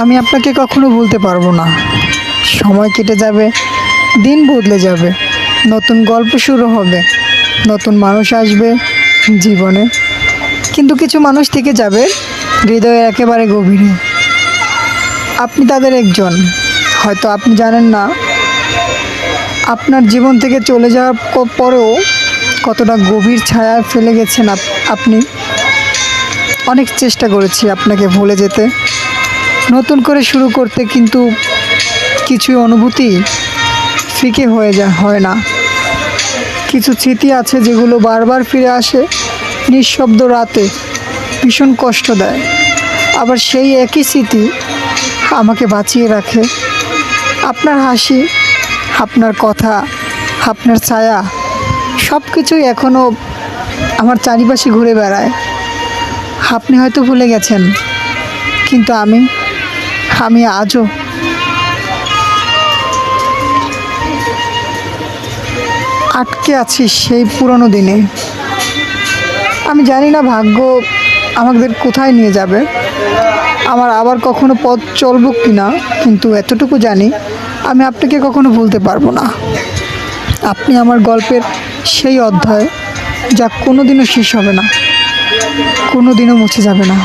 আমি আপনাকে কখনো ভুলতে পারব না। সময় কেটে যাবে, দিন বদলে যাবে, নতুন গল্প শুরু হবে, নতুন মানুষ আসবে জীবনে। কিন্তু কিছু মানুষ থেকে যাবে হৃদয়ের একেবারে গভীরে। আপনি তাদের একজন, হয়তো আপনি জানেন না। আপনার জীবন থেকে চলে যাওয়ার পরেও কতটা গভীর ছায়া ফেলে গেছেন আপনি? অনেক চেষ্টা করেছি আপনাকে ভুলে যেতে। নতুন করে শুরু করতে কিন্তু কিছু অনুভূতি ফিকে হয়ে যা, হয় না। কিছু স্মৃতি আছে যেগুলো বারবার ফিরে আসে, নিঃশব্দ রাতে ভীষণ কষ্ট দেয়। আবার সেই একই স্মৃতি আমাকে বাঁচিয়ে রাখে। আপনার হাসি, আপনার কথা, আপনার ছায়া সব কিছুই এখনও আমার চারিপাশে ঘুরে বেড়ায়। আপনি হয়তো ভুলে গেছেন, কিন্তু আমি আমি আজও আটকে আছি সেই পুরনো দিনে। আমি জানি না ভাগ্য আমাদের কোথায় নিয়ে যাবে। আমার আবার কখনো পথ চলবো কি না কিন্তু এতটুকু জানি আমি আপনাকে কখনো ভুলতে পারব না। আপনি আমার গল্পের সেই অধ্যায় যা কোনো দিনও শেষ হবে না কোনো দিনও মুছে যাবে না।